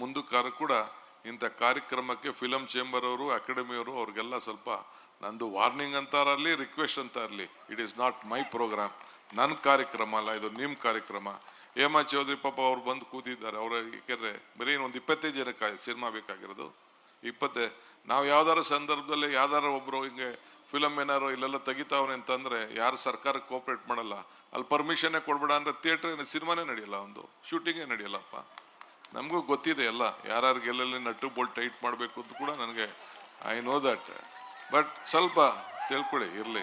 ಮುಂದಕ್ಕಾರ ಕೂಡ ಇಂಥ ಕಾರ್ಯಕ್ರಮಕ್ಕೆ ಫಿಲಂ ಚೇಂಬರ್ ಅವರು ಅಕಾಡೆಮಿ ಅವರು ಅವ್ರಿಗೆಲ್ಲ ಸ್ವಲ್ಪ ನಂದು ವಾರ್ನಿಂಗ್ ಅಂತಾರಲ್ಲಿ ರಿಕ್ವೆಸ್ಟ್ ಅಂತ ಇರಲಿ it is not my program ನನ್ನ ಕಾರ್ಯಕ್ರಮ ಅಲ್ಲ, ಇದು ನಿಮ್ಮ ಕಾರ್ಯಕ್ರಮ. ಹೇಮಾ ಚೌಧರಿ ಪಾಪ ಅವ್ರು ಬಂದು ಕೂತಿದ್ದಾರೆ. ಅವ್ರ ಏಕೆಂದರೆ ಬರೀ ಒಂದು ಇಪ್ಪತ್ತೈದು ಜನಕ್ಕೆ ಸಿನಿಮಾ ಬೇಕಾಗಿರೋದು. ಇಪ್ಪತ್ತೇ, ನಾವು ಯಾವ್ದಾರ ಸಂದರ್ಭದಲ್ಲಿ ಯಾವ್ದಾರ ಒಬ್ರು ಹಿಂಗೆ ಫಿಲಮ್ ಏನಾರು ಇಲ್ಲೆಲ್ಲ ತೆಗಿತಾವ್ರೆ ಅಂತಂದರೆ ಯಾರು ಸರ್ಕಾರಕ್ಕೆ ಕೋಪರೇಟ್ ಮಾಡಲ್ಲ. ಅಲ್ಲಿ ಪರ್ಮಿಷನ್ನೇ ಕೊಡ್ಬೇಡ ಅಂದ್ರೆ ಥಿಯೇಟರ್ ಸಿನಿಮಾನೇ ನಡೆಯಲ್ಲ ಒಂದು ಶೂಟಿಂಗೇ ನಡೆಯಲ್ಲಪ್ಪ. ನಮಗೂ ಗೊತ್ತಿದೆ ಎಲ್ಲ. ಯಾರು ಎಲ್ಲೆಲ್ಲಿ ನಟ್ಟು ಬೋಲ್ಟ್ ಟೈಟ್ ಮಾಡಬೇಕು ಅಂತ ಕೂಡ ನನಗೆ ಐ ನೋ ದಟ್ ಬಟ್ ಸ್ವಲ್ಪ ತಿಳ್ಕೊಳ್ಳಿ, ಇರಲಿ.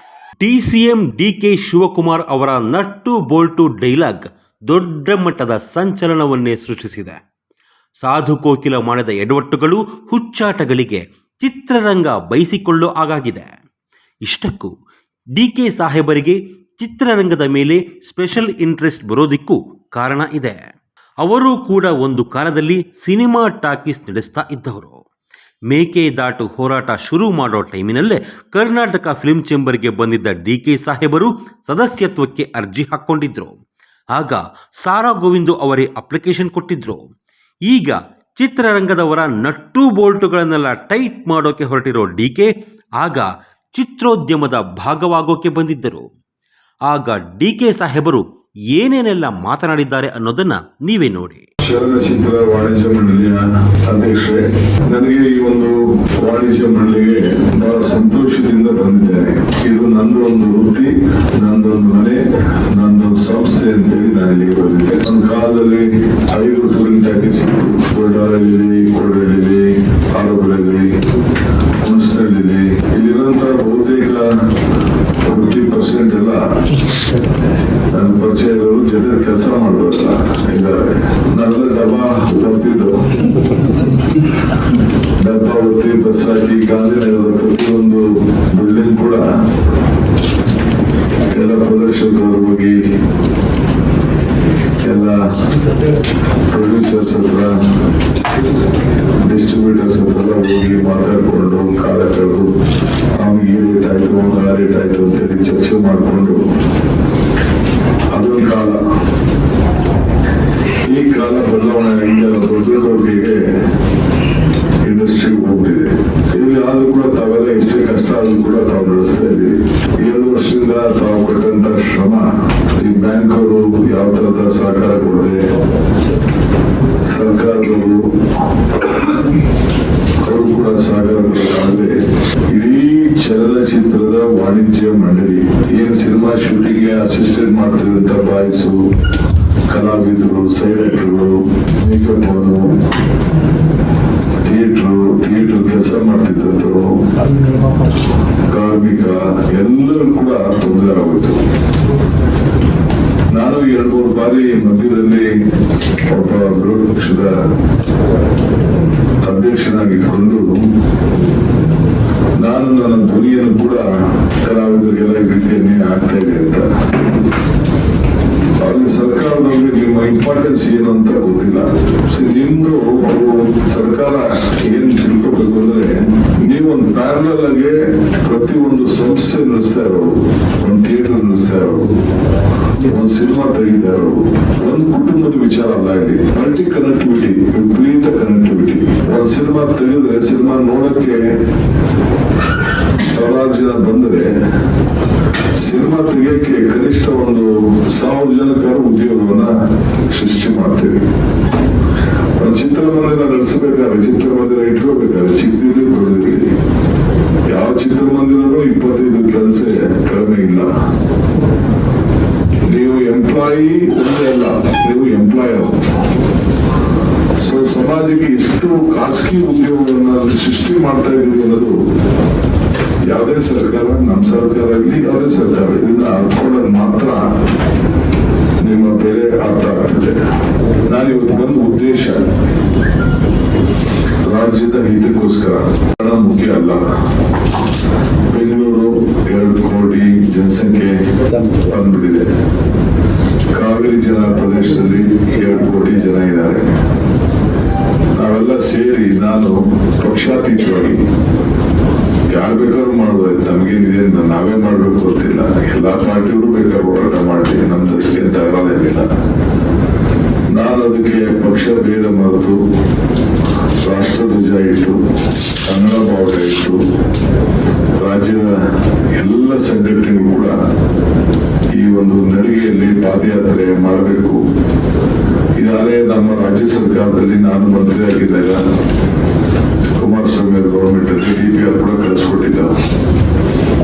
ಡಿ ಕೆ ಶಿವಕುಮಾರ್ ಅವರ ನಟ್ಟು ಬೋಲ್ಟು ಡೈಲಾಗ್ ದೊಡ್ಡ ಮಟ್ಟದ ಸಂಚಲನವನ್ನೇ ಸೃಷ್ಟಿಸಿದೆ. ಸಾಧು ಕೋಕಿಲ ಮಾಡಿದ ಎಡವಟ್ಟುಗಳು ಹುಚ್ಚಾಟಗಳಿಗೆ ಚಿತ್ರರಂಗ ಬಯಸಿಕೊಳ್ಳೋ ಆಗಾಗಿದೆ ಇಷ್ಟಕ್ಕೂ ಡಿ ಕೆ ಸಾಹೇಬರಿಗೆ ಚಿತ್ರರಂಗದ ಮೇಲೆ ಸ್ಪೆಷಲ್ ಇಂಟ್ರೆಸ್ಟ್ ಬರೋದಿಕ್ಕೂ ಕಾರಣ ಇದೆ. ಅವರು ಕೂಡ ಒಂದು ಕಾಲದಲ್ಲಿ ಸಿನಿಮಾ ಟಾಕೀಸ್ ನಡೆಸ್ತಾ ಇದ್ದವರು. ಮೇಕೆದಾಟು ಹೋರಾಟ ಶುರು ಮಾಡೋ ಟೈಮಿನಲ್ಲೇ ಕರ್ನಾಟಕ ಫಿಲ್ಮ್ ಚೇಂಬರ್ಗೆ ಬಂದಿದ್ದ ಡಿ ಕೆ ಸಾಹೇಬರು ಸದಸ್ಯತ್ವಕ್ಕೆ ಅರ್ಜಿ ಹಾಕ್ಕೊಂಡಿದ್ರು. ಆಗ ಸಾರಾ ಗೋವಿಂದು ಅವರೇ ಅಪ್ಲಿಕೇಶನ್ ಕೊಟ್ಟಿದ್ರು. ಈಗ ಚಿತ್ರರಂಗದವರ ನಟ್ಟು ಬೋಲ್ಟುಗಳನ್ನೆಲ್ಲ ಟೈಟ್ ಮಾಡೋಕೆ ಹೊರಟಿರೋ ಡಿ ಕೆ ಆಗ ಚಿತ್ರೋದ್ಯಮದ ಭಾಗವಾಗೋಕೆ ಬಂದಿದ್ದರು. ಆಗ ಡಿ ಕೆ ಸಾಹೇಬರು ಏನೇನೆಲ್ಲ ಮಾತನಾಡಿದ್ದಾರೆ ಅನ್ನೋದನ್ನ ನೀವೇ ನೋಡಿ. ಚಲನಚಿತ್ರ ವಾಣಿಜ್ಯ ಮಂಡಳಿಯ ಅಧ್ಯಕ್ಷರೇ, ನನಗೆ ಈ ಒಂದು ವಾಣಿಜ್ಯ ಮಂಡಳಿಗೆ ಬಹಳ ಸಂತೋಷದಿಂದ ಬಂದಿದ್ದೇನೆ. ಇದು ನಂದು ಒಂದು ವೃತ್ತಿ ನಂದೊಂದು ಮನೆ ನಂದೊಂದು ಸಂಸ್ಥೆ ಅಂತೇಳಿ ನಾನು ಇಲ್ಲಿಗೆ ಬಂದಿದ್ದೆ. ನನ್ನ ಕಾಲದಲ್ಲಿ ಐದು ಟೂರಿಂಗ್ ಟ್ಯಾಕ್ಸ್ ದೊಡ್ಡಾರಲ್ಲಿ ಕೋಡಳ್ಳಿ ಆರೋಪದಲ್ಲಿ ಹುಣಸಲ್ಲಿ ಇಲ್ಲಿರುವಂತಹ ಬಹುತೇಕ ಫಿಫ್ಟಿ ಪರ್ಸೆಂಟ್ ಎಲ್ಲ ಪರಿಚಯ ಇರೋರು ಜೊತೆ ಕೆಲಸ ಮಾಡಿದವರಲ್ಲ ಇದ್ದಾರೆ ನಾವೆಲ್ಲ ಡಬ್ಬ ಬರ್ತಿದ್ದು ಡಬ್ಬ ಹೊತ್ತಿ ಬಸ್ ಹಾಕಿ ಗಾಂಧಿನಗರದ ಪ್ರತಿಯೊಂದು ಬಿಲ್ಡಿಂಗ್ ಕೂಡ ಎಲ್ಲ ಪ್ರದರ್ಶಕರು ಹೋಗಿ ಎಲ್ಲ ಪ್ರೊಡ್ಯೂಸರ್ಸ್ ಹತ್ರ ಡಿಸ್ಟ್ರಿಬ್ಯೂಟರ್ಸ್ ಹತ್ರ ಹೋಗಿ ಮಾತಾಡಿಕೊಂಡು ಕಾಲ ಕಳೆದು ಅವ್ನಿಗೆ ಈ ರೇಟ್ ಆಯ್ತು ಅವ್ನಿಗೆ ಆ ರೇಟ್ ಆಯ್ತು ಅಂತೇಳಿ ಚರ್ಚೆ ಮಾಡಿಕೊಂಡು ಅದೊಂದು ಕಾಲ ಈ ಕಾಲ ಬದಲಾವಣೆ ದೊಡ್ಡವರಿಗೆ ಇಂಡಸ್ಟ್ರಿ ಹೋಗ್ಬಿಟ್ಟಿದೆ. ಇಲ್ಲಿ ಆದ್ರೂ ಕೂಡ ತಾವೆಲ್ಲ ಎಷ್ಟೇ ಕಷ್ಟ ಆದ್ರೂ ಕೂಡ ತಾವು ನಡೆಸ್ತಾ ಇದ್ದೀವಿ ಏಳು ವರ್ಷದಿಂದ ತಾವು ಕೊಟ್ಟಂತ ಶ್ರಮ ಈ ಬ್ಯಾಂಕ್ ಅವರು ಯಾವ ತರದ ಸಹಕಾರ ಕೊಡದೆ ಸರ್ಕಾರದವರು ಅವರು ಕೂಡ ಸಹಕಾರ ಕೊಡದೆ ಇಡೀ ಚಲನಚಿತ್ರದ ವಾಣಿಜ್ಯ ಮಂಡಳಿ ಸಿನಿಮಾ ಶೂಟಿಂಗ್ಗೆ ಅಸಿಸ್ಟೆಂಟ್ ಮಾಡ್ತಿರುವಂತ ಬಾಯ್ಸು ಕಲಾವಿದರು ಸೈಲೆಂಟ್ಗಳು ಮೇಕಪ್ ಅವರು ಥಿಯೇಟ್ರು ಥಿಯೇಟರ್ ಕೆಲಸ ಮಾಡ್ತಿದ್ದಂಥವ್ರು ಕಾರ್ಮಿಕ, ಎಲ್ಲರೂ ಕೂಡ ತೊಂದರೆ ಆಗೋಯ್ತು. ನಾನು ಎರಡು ಮೂರು ಬಾರಿ ಮಧ್ಯದಲ್ಲಿ ಒಬ್ಬ ವಿರೋಧ ಪಕ್ಷದ ಅಧ್ಯಕ್ಷನಾಗಿದ್ದುಕೊಂಡು, ನಾನು ನನ್ನ ಧ್ವನಿಯನ್ನು ಕೂಡ ಕಲಾವಿದರಿಗೆಲ್ಲ ಈ ರೀತಿಯನ್ನೇ ಆಗ್ತಾ ಇದೆ ಅಂತ ಅಲ್ಲಿ ಸರ್ಕಾರದಲ್ಲಿ ನಿಮ್ಮ ಇಂಪಾರ್ಟೆನ್ಸ್ ಏನು ಅಂತ ಗೊತ್ತಿಲ್ಲ. ನಿಮ್ದು ಸರ್ಕಾರ ಏನ್ ತಿಳ್ಕೋಬೇಕು ಅಂದ್ರೆ ನೀವೊಂದು ಪ್ಯಾರಲಲ್ ಆಗಿ ಒಂದು ಸಂಸ್ಥೆ ನಡೆಸ್ತಾ ಇರೋರು, ಒಂದು ಥಿಯೇಟರ್ ನಡೆಸ್ತಾ ಇರೋರು, ಒಂದು ಸಿನಿಮಾ ತೆಗಿತಾ ಇರೋರು, ಒಂದು ಕುಟುಂಬದ ವಿಚಾರ ಅಲ್ಲ ಇಲ್ಲಿ. ಮಲ್ಟಿ ಕನೆಕ್ಟಿವಿಟಿ ವಿಪರೀತ ಕನೆಕ್ಟಿವಿಟಿ ಒಂದು ಸಿನಿಮಾ ತೆಗೆದ್ರೆ ಸಿನಿಮಾ ನೋಡಕ್ಕೆ ಸಾವಿರಾರು ಜನ ಬಂದ್ರೆ ಸಿನಿಮಾ ತೆಗೆಯಕ್ಕೆ ಕನಿಷ್ಠ ಒಂದು ಸಾವಿರ ಜನಕ್ಕಾರು ಉದ್ಯೋಗವನ್ನ ಸೃಷ್ಟಿ ಮಾಡ್ತೇವೆ. ಚಿತ್ರಮಂದಿರ ನಡೆಸಬೇಕಾದ್ರೆ ಚಿತ್ರಮಂದಿರ ಇಟ್ಕೋಬೇಕಾದ್ರೆ ಚಿಕ್ಕದಿರಲಿ ದೊಡ್ಡದಿರಲಿ. ಯಾವ ಚಿತ್ರಮಂದಿರನೂ ಇಪ್ಪತ್ತೈದು ಕೆಲಸ ಕಡಿಮೆ ಇಲ್ಲ. ನೀವು ಎಂಪ್ಲಾಯಿ ಒಂದೇ ಅಲ್ಲ, ನೀವು ಎಂಪ್ಲಾಯರ್ ಸೊ ಸಮಾಜಕ್ಕೆ ಎಷ್ಟು ಖಾಸಗಿ ಉದ್ಯೋಗವನ್ನ ಸೃಷ್ಟಿ ಮಾಡ್ತಾ ಇದೀವಿ ಅನ್ನೋದು ಯಾವುದೇ ಸರ್ಕಾರ ನಮ್ಮ ಸರ್ಕಾರ ಆಗಲಿ ಯಾವುದೇ ಸರ್ಕಾರ ಇದನ್ನ ಅರ್ಥಕೊಳ್ಳೋದು ಮಾತ್ರ ನಿಮ್ಮ ಬೆಲೆ ಅರ್ಥ ಆಗ್ತದೆ. ನಾನು ಇವತ್ತು ಬಂದ ಉದ್ದೇಶ ರಾಜ್ಯದ ಹಿತಕ್ಕೋಸ್ಕರ ಹಣ ಮುಖ್ಯ ಅಲ್ಲ. ಬೆಂಗಳೂರು ಎರಡು ಕೋಟಿ ಜನಸಂಖ್ಯೆ ಬಂದ್ಬಿಟ್ಟಿದೆ. ಕಾವೇರಿ ಜನ ಪ್ರದೇಶದಲ್ಲಿ ಎರಡು ಕೋಟಿ ಜನ ಇದ್ದಾರೆ. ನಾವೆಲ್ಲ ಸೇರಿ ನಾನು ಪಕ್ಷಾತೀತವಾಗಿ ಯಾರು ಬೇಕಾದ್ರೂ ಮಾಡ್ಬೋದು ನಮಗೇನಿದೆ ನಾವೇ ಮಾಡಬೇಕು ಗೊತ್ತಿಲ್ಲ. ಎಲ್ಲ ಪಾರ್ಟಿಗಳು ಬೇಕಾದ್ರೂ ಹೋರಾಟ ಮಾಡಲಿ ನಮ್ದಕ್ಕೆ ತಗರೋದೇನಿಲ್ಲ ನಾನು ಅದಕ್ಕೆ ಪಕ್ಷ ಭೇದ ಮರೆತು, ರಾಷ್ಟ್ರ ಧ್ವಜ ಇಟ್ಟು, ಕನ್ನಡ ಬಾವುಟ ಇಟ್ಟು, ರಾಜ್ಯದ ಎಲ್ಲ ಸಂಘಟನೆಗಳು ಕೂಡ ಈ ಒಂದು ನಡಿಗೆಯಲ್ಲಿ ಪಾದಯಾತ್ರೆ ಮಾಡಬೇಕು. ಇದಾದ್ರೆ ನಮ್ಮ ರಾಜ್ಯ ಸರ್ಕಾರದಲ್ಲಿ ನಾನು ಮಂತ್ರಿಯಾಗಿದ್ದಾಗ ಗೌರ್ಮೆಂಟ್ ಅಲ್ಲಿ ಡಿ ಪಿ ಆರ್ ಕೂಡ ಕಳಿಸ್ಕೊಟ್ಟಿದ್ದ.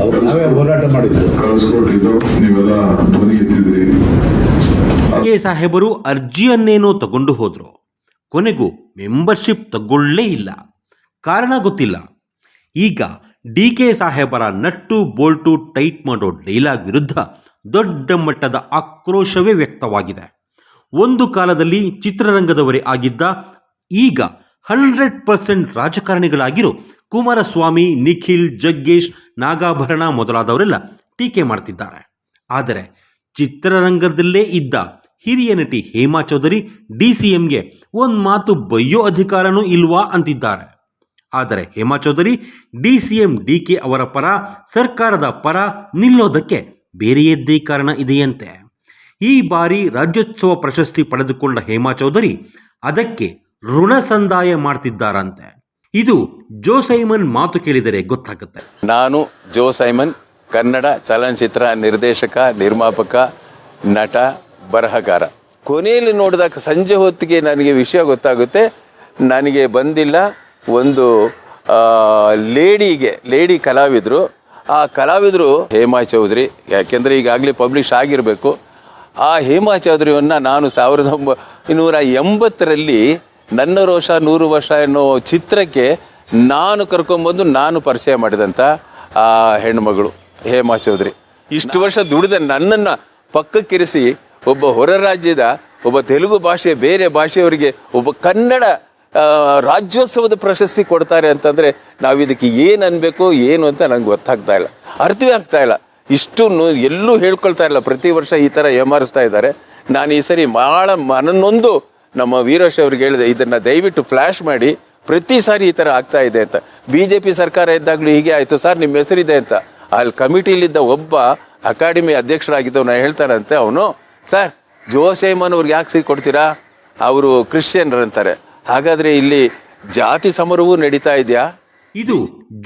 ಅವ್ರು ನಾವೇ ಹೋರಾಟ ಮಾಡಿದ್ದು. ಕಳಿಸ್ಕೊಟ್ಟಿದ್ದು. ನೀವೆಲ್ಲ ಧ್ವನಿ ಎತ್ತಿದ್ರಿ. ಕೆ ಸಾಹೇಬರು ಅರ್ಜಿಯನ್ನೇನೋ ತಗೊಂಡು ಹೋದ್ರು. ಕೊನೆಗೂ ಮೆಂಬರ್ಶಿಪ್ ತಗೊಳ್ಳೇ ಇಲ್ಲ. ಕಾರಣ ಗೊತ್ತಿಲ್ಲ. ಈಗ ಡಿ ಕೆ ಸಾಹೇಬರ ನಟ್ಟು ಬೋಲ್ಟು ಟೈಟ್ ಮಾಡೋ ಡೈಲಾಗ್ ವಿರುದ್ಧ ದೊಡ್ಡ ಮಟ್ಟದ ಆಕ್ರೋಶವೇ ವ್ಯಕ್ತವಾಗಿದೆ. ಒಂದು ಕಾಲದಲ್ಲಿ ಚಿತ್ರರಂಗದವರೇ ಆಗಿದ್ದ ಈಗ ಹಂಡ್ರೆಡ್ ಪರ್ಸೆಂಟ್ ರಾಜಕಾರಣಿಗಳಾಗಿರೋ ಕುಮಾರಸ್ವಾಮಿ, ನಿಖಿಲ್, ಜಗ್ಗೇಶ್, ನಾಗಾಭರಣ ಮೊದಲಾದವರೆಲ್ಲ ಟೀಕೆ ಮಾಡ್ತಿದ್ದಾರೆ. ಆದರೆ ಚಿತ್ರರಂಗದಲ್ಲೇ ಇದ್ದ ಹಿರಿಯ ನಟಿ ಹೇಮಾ ಚೌಧರಿ ಡಿ ಸಿ ಎಂಗೆ ಒಂದು ಮಾತು ಬಯ್ಯೋ ಅಧಿಕಾರನೂ ಇಲ್ವಾ ಅಂತಿದ್ದಾರೆ. ಆದರೆ Hema Chaudhary D C M D K ಅವರ ಪರ, ಸರ್ಕಾರದ ಪರ ನಿಲ್ಲೋದಕ್ಕೆ ಬೇರೆಯದ್ದೇ ಕಾರಣ ಇದೆಯಂತೆ. ಈ ಬಾರಿ ರಾಜ್ಯೋತ್ಸವ ಪ್ರಶಸ್ತಿ ಪಡೆದುಕೊಂಡ ಹೇಮಾ ಚೌಧರಿ ಅದಕ್ಕೆ ಋಣ ಸಂದಾಯ ಮಾಡ್ತಿದ್ದಾರಂತೆ. ಇದು ಜೋಸೈಮನ್ ಮಾತು ಕೇಳಿದರೆ ಗೊತ್ತಾಗುತ್ತೆ. ನಾನು ಜೋ ಸೈಮನ್, ಕನ್ನಡ ಚಲನಚಿತ್ರ ನಿರ್ದೇಶಕ, ನಿರ್ಮಾಪಕ, ನಟ, ಬರಹಗಾರ. ಕೊನೆಯಲ್ಲಿ ನೋಡಿದಾಗ ಸಂಜೆ ಹೊತ್ತಿಗೆ ನನಗೆ ವಿಷಯ ಗೊತ್ತಾಗುತ್ತೆ. ನನಗೆ ಬಂದಿಲ್ಲ ಒಂದು ಲೇಡಿಗೆ, ಲೇಡಿ ಕಲಾವಿದರು. ಆ ಕಲಾವಿದರು ಹೇಮಾ ಚೌಧರಿ, ಯಾಕೆಂದರೆ ಈಗಾಗಲೇ ಪಬ್ಲಿಷ್ ಆಗಿರಬೇಕು. ಆ ಹೇಮಾ ಚೌಧರಿಯನ್ನು ನಾನು ಸಾವಿರದ ಒಂಬೈನೂರ ಎಂಬತ್ತರಲ್ಲಿ ನನ್ನ ರೋಷ ನೂರು ವರ್ಷ ಎನ್ನುವ ಚಿತ್ರಕ್ಕೆ ನಾನು ಕರ್ಕೊಂಬಂದು ನಾನು ಪರಿಚಯ ಮಾಡಿದಂಥ ಆ ಹೆಣ್ಮಗಳು ಹೇಮಾ ಚೌಧರಿ. ಇಷ್ಟು ವರ್ಷ ದುಡಿದ ನನ್ನನ್ನು ಪಕ್ಕಕ್ಕಿರಿಸಿ ಒಬ್ಬ ಹೊರ ರಾಜ್ಯದ, ಒಬ್ಬ ತೆಲುಗು ಭಾಷೆ, ಬೇರೆ ಭಾಷೆಯವರಿಗೆ ಒಬ್ಬ ಕನ್ನಡ ರಾಜ್ಯೋತ್ಸವದ ಪ್ರಶಸ್ತಿ ಕೊಡ್ತಾರೆ ಅಂತಂದರೆ ನಾವು ಇದಕ್ಕೆ ಏನು ಅನ್ಬೇಕು, ಏನು ಅಂತ ನಂಗೆ ಗೊತ್ತಾಗ್ತಾ ಇಲ್ಲ. ಅರ್ಥವೇ ಆಗ್ತಾ ಇಲ್ಲ. ಇಷ್ಟು ಎಲ್ಲೂ ಹೇಳ್ಕೊಳ್ತಾ ಇಲ್ಲ. ಪ್ರತಿ ವರ್ಷ ಈ ಥರ ಏಮಾರಿಸ್ತಾ ಇದ್ದಾರೆ. ನಾನು ಈ ಸರಿ ಭಾಳ ಮನನ್ನೊಂದು ನಮ್ಮ ವೀರೇಶ್ ಅವ್ರಿಗೆ ಹೇಳಿದೆ, ಇದನ್ನು ದಯವಿಟ್ಟು ಫ್ಲಾಶ್ ಮಾಡಿ, ಪ್ರತಿ ಸಾರಿ ಈ ಥರ ಆಗ್ತಾ ಇದೆ ಅಂತ. ಬಿ ಜೆ ಪಿ ಸರ್ಕಾರ ಇದ್ದಾಗಲೂ ಹೀಗೆ ಆಯಿತು, ಸರ್, ನಿಮ್ಮ ಹೆಸರಿದೆ ಅಂತ. ಅಲ್ಲಿ ಕಮಿಟಿಲಿದ್ದ ಒಬ್ಬ ಅಕಾಡೆಮಿ ಅಧ್ಯಕ್ಷರಾಗಿದ್ದವನು ಹೇಳ್ತಾರಂತೆ ಅವನು, ಸರ್ ಜೋಸೇಮನ್ ಅವ್ರಿಗೆ ಯಾಕೆ ಸಿಗಿ ಕೊಡ್ತೀರಾ? ಅವರು ಕ್ರಿಶ್ಚಿಯನ್ರಂತಾರೆ ಹಾಗಾದರೆ ಇಲ್ಲಿ ಜಾತಿ ಸಮರವೂ ನಡೀತಾ ಇದೆಯಾ? ಇದು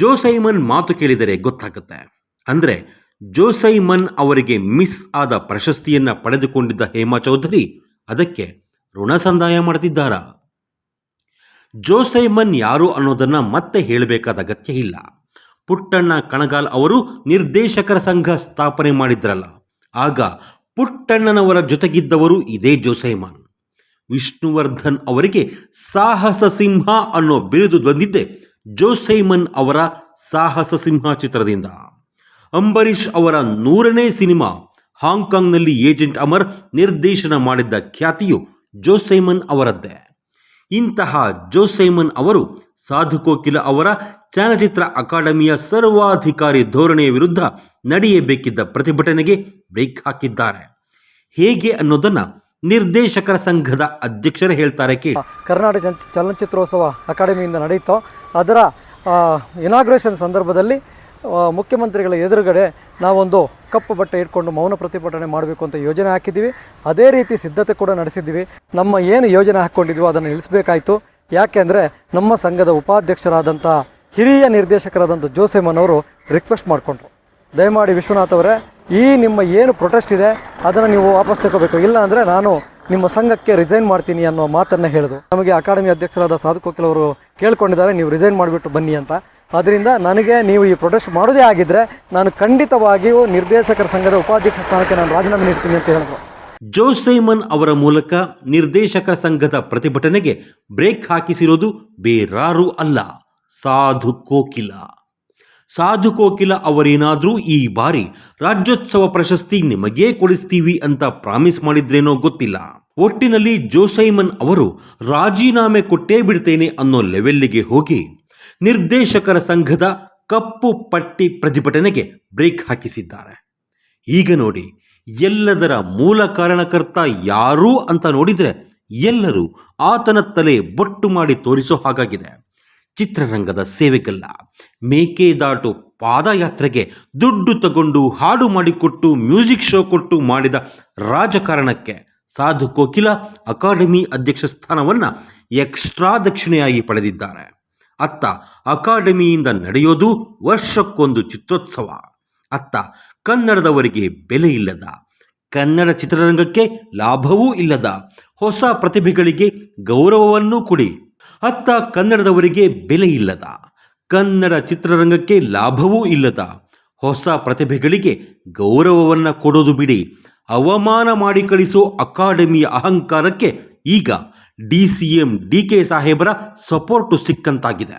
ಜೋಸೈಮನ್ ಮಾತು ಕೇಳಿದರೆ ಗೊತ್ತಾಗುತ್ತೆ. ಅಂದ್ರೆ ಜೋಸೈಮನ್ ಅವರಿಗೆ ಮಿಸ್ ಆದ ಪ್ರಶಸ್ತಿಯನ್ನ ಪಡೆದುಕೊಂಡಿದ್ದ ಹೇಮಾ ಚೌಧರಿ, ಅದಕ್ಕೆ ಋಣ ಸಂದಾಯ ಮಾಡ್ತಿದ್ದಾರಾ? ಜೋಸೈಮನ್ ಯಾರು ಅನ್ನೋದನ್ನು ಮತ್ತೆ ಹೇಳಬೇಕಾದ ಅಗತ್ಯ ಇಲ್ಲ. ಪುಟ್ಟಣ್ಣ ಕಣಗಾಲ್ ಅವರು ನಿರ್ದೇಶಕರ ಸಂಘ ಸ್ಥಾಪನೆ ಮಾಡಿದ್ರಲ್ಲ, ಆಗ ಪುಟ್ಟಣ್ಣನವರ ಜೊತೆಗಿದ್ದವರು ಇದೇ ಜೋಸೈಮನ್. ವಿಷ್ಣುವರ್ಧನ್ ಅವರಿಗೆ ಸಾಹಸ ಸಿಂಹ ಅನ್ನೋ ಬಿರುದು ಬಂದಿದ್ದೆ ಜೋಸೈಮನ್ ಅವರ ಸಾಹಸ ಸಿಂಹ ಚಿತ್ರದಿಂದ. ಅಂಬರೀಷ್ ಅವರ ನೂರನೇ ಸಿನಿಮಾ ಹಾಂಗ್ಕಾಂಗ್ನಲ್ಲಿ ಏಜೆಂಟ್ ಅಮರ್ ನಿರ್ದೇಶನ ಮಾಡಿದ್ದ ಖ್ಯಾತಿಯು ಜೋಸೈಮನ್ ಅವರದ್ದೇ. ಇಂತಹ ಜೋಸೈಮನ್ ಅವರು ಸಾಧು ಕೋಕಿಲ ಅವರ ಚಲನಚಿತ್ರ ಅಕಾಡೆಮಿಯ ಸರ್ವಾಧಿಕಾರಿ ಧೋರಣೆಯ ವಿರುದ್ಧ ನಡೆಯಬೇಕಿದ್ದ ಪ್ರತಿಭಟನೆಗೆ ಬ್ರೇಕ್ ಹಾಕಿದ್ದಾರೆ. ಹೇಗೆ ಅನ್ನೋದನ್ನು ನಿರ್ದೇಶಕರ ಸಂಘದ ಅಧ್ಯಕ್ಷರು ಹೇಳ್ತಾರೆ ಕೇಳಿ. ಕರ್ನಾಟಕ ಚಲನಚಿತ್ರೋತ್ಸವ ಅಕಾಡೆಮಿಯಿಂದ ನಡೆಯಿತು. ಅದರ ಇನಾಗ್ರೇಷನ್ ಸಂದರ್ಭದಲ್ಲಿ ಮುಖ್ಯಮಂತ್ರಿಗಳ ಎದುರುಗಡೆ ನಾವೊಂದು ಕಪ್ಪು ಬಟ್ಟೆ ಇಟ್ಕೊಂಡು ಮೌನ ಪ್ರತಿಭಟನೆ ಮಾಡಬೇಕು ಅಂತ ಯೋಜನೆ ಹಾಕಿದ್ದೀವಿ. ಅದೇ ರೀತಿ ಸಿದ್ಧತೆ ಕೂಡ ನಡೆಸಿದ್ದೀವಿ. ನಮ್ಮ ಏನು ಯೋಜನೆ ಹಾಕ್ಕೊಂಡಿದ್ವೋ ಅದನ್ನು ಇಳಿಸ್ಬೇಕಾಯಿತು ಯಾಕೆಂದರೆ ನಮ್ಮ ಸಂಘದ ಉಪಾಧ್ಯಕ್ಷರಾದಂಥ ಹಿರಿಯ ನಿರ್ದೇಶಕರಾದಂಥ ಜೋಸೆಮನ್ ಅವರು ರಿಕ್ವೆಸ್ಟ್ ಮಾಡಿಕೊಂಡ್ರು. ದಯಮಾಡಿ ವಿಶ್ವನಾಥ್ ಅವರೇ, ಈ ನಿಮ್ಮ ಏನು ಪ್ರೊಟೆಸ್ಟ್ ಇದೆ, ಅದನ್ನು ನೀವು ವಾಪಸ್ ತಗೋಬೇಕು. ಇಲ್ಲ ಅಂದರೆ ನಾನು ನಿಮ್ಮ ಸಂಘಕ್ಕೆ ರಿಸೈನ್ ಮಾಡ್ತೀನಿ ಅನ್ನೋ ಮಾತನ್ನು ಹೇಳಿದ್ರು. ನಮಗೆ ಅಕಾಡೆಮಿ ಅಧ್ಯಕ್ಷರಾದ ಸಾಧು ಕೋಕಿಲ್ ಅವರು ಕೇಳ್ಕೊಂಡಿದ್ದಾರೆ, ನೀವು ರಿಸೈನ್ ಮಾಡಿಬಿಟ್ಟು ಬನ್ನಿ ಅಂತ. ಅದರಿಂದ ನನಗೆ ನೀವು ಈ ಪ್ರೊಟೆಸ್ಟ್ ಮಾಡೋದೇ ಆಗಿದ್ದರೆ ನಾನು ಖಂಡಿತವಾಗಿಯೂ ನಿರ್ದೇಶಕರ ಸಂಘದ ಉಪಾಧ್ಯಕ್ಷ ಸ್ಥಾನಕ್ಕೆ ನಾನು ರಾಜೀನಾಮೆ ನೀಡ್ತೀನಿ ಅಂತ ಹೇಳಿದ್ರು ಜೋಸೈಮನ್ ಅವರ ಮೂಲಕ ನಿರ್ದೇಶಕರ ಸಂಘದ ಪ್ರತಿಭಟನೆಗೆ ಬ್ರೇಕ್ ಹಾಕಿಸಿರೋದು ಬೇರಾರು ಅಲ್ಲ, ಸಾಧು ಕೋಕಿಲ. ಸಾಧು ಕೋಕಿಲ ಅವರೇನಾದರೂ ಈ ಬಾರಿ ರಾಜ್ಯೋತ್ಸವ ಪ್ರಶಸ್ತಿ ನಿಮಗೇ ಕೊಡಿಸ್ತೀವಿ ಅಂತ ಪ್ರಾಮಿಸ್ ಮಾಡಿದ್ರೇನೋ ಗೊತ್ತಿಲ್ಲ. ಒಟ್ಟಿನಲ್ಲಿ ಜೋಸೈಮನ್ ಅವರು ರಾಜೀನಾಮೆ ಕೊಟ್ಟೇ ಬಿಡ್ತೇನೆ ಅನ್ನೋ ಲೆವೆಲ್ಲಿಗೆ ಹೋಗಿ ನಿರ್ದೇಶಕರ ಸಂಘದ ಕಪ್ಪು ಪಟ್ಟಿ ಪ್ರತಿಭಟನೆಗೆ ಬ್ರೇಕ್ ಹಾಕಿಸಿದ್ದಾರೆ. ಈಗ ನೋಡಿ, ಎಲ್ಲದರ ಮೂಲ ಕಾರಣಕರ್ತ ಯಾರು ಅಂತ ನೋಡಿದರೆ ಎಲ್ಲರೂ ಆತನ ತಲೆ ಬೊಟ್ಟು ಮಾಡಿ ತೋರಿಸೋ ಹಾಗಾಗಿದೆ. ಚಿತ್ರರಂಗದ ಸೇವೆಗಲ್ಲ. ಮೇಕೆದಾಟು ಪಾದಯಾತ್ರೆಗೆ ದುಡ್ಡು ತಗೊಂಡು ಹಾಡು ಮಾಡಿಕೊಟ್ಟು, ಮ್ಯೂಸಿಕ್ ಶೋ ಕೊಟ್ಟು ಮಾಡಿದ ರಾಜಕಾರಣಕ್ಕೆ ಸಾಧು ಕೋಕಿಲ ಅಕಾಡೆಮಿ ಅಧ್ಯಕ್ಷ ಸ್ಥಾನವನ್ನು ಎಕ್ಸ್ಟ್ರಾ ದಕ್ಷಿಣೆಯಾಗಿ ಪಡೆದಿದ್ದಾರೆ. ಅತ್ತ ಅಕಾಡೆಮಿಯಿಂದ ನಡೆಯೋದು ವರ್ಷಕ್ಕೊಂದು ಚಿತ್ರೋತ್ಸವ. ಅತ್ತ ಕನ್ನಡದವರಿಗೆ ಬೆಲೆ ಇಲ್ಲದ. ಕನ್ನಡ ಚಿತ್ರರಂಗಕ್ಕೆ ಲಾಭವೂ ಇಲ್ಲದ. ಹೊಸ ಪ್ರತಿಭೆಗಳಿಗೆ ಗೌರವವನ್ನೂ ಕೊಡಿ. ಅತ್ತ ಕನ್ನಡದವರಿಗೆ ಬೆಲೆ ಇಲ್ಲದ. ಕನ್ನಡ ಚಿತ್ರರಂಗಕ್ಕೆ ಲಾಭವೂ ಇಲ್ಲದ. ಹೊಸ ಪ್ರತಿಭೆಗಳಿಗೆ ಗೌರವವನ್ನು ಕೊಡೋದು ಬಿಡಿ. ಅವಮಾನ ಮಾಡಿ ಕಳಿಸೋ ಅಕಾಡೆಮಿಯ ಅಹಂಕಾರಕ್ಕೆ ಈಗ D C M D K ಸಾಹೇಬರ ಸಪೋರ್ಟು ಸಿಕ್ಕಂತಾಗಿದೆ.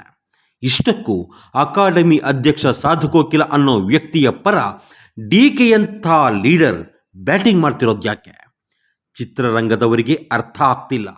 ಇಷ್ಟಕ್ಕೂ ಅಕಾಡೆಮಿ ಅಧ್ಯಕ್ಷ ಸಾಧು ಕೋಕಿಲ ಅನ್ನೋ ವ್ಯಕ್ತಿಯ ಪರ ಡಿ ಕೆಯಂಥ ಲೀಡರ್ ಬ್ಯಾಟಿಂಗ್ ಮಾಡ್ತಿರೋದು ಯಾಕೆ ಚಿತ್ರರಂಗದವರಿಗೆ ಅರ್ಥ ಆಗ್ತಿಲ್ಲ.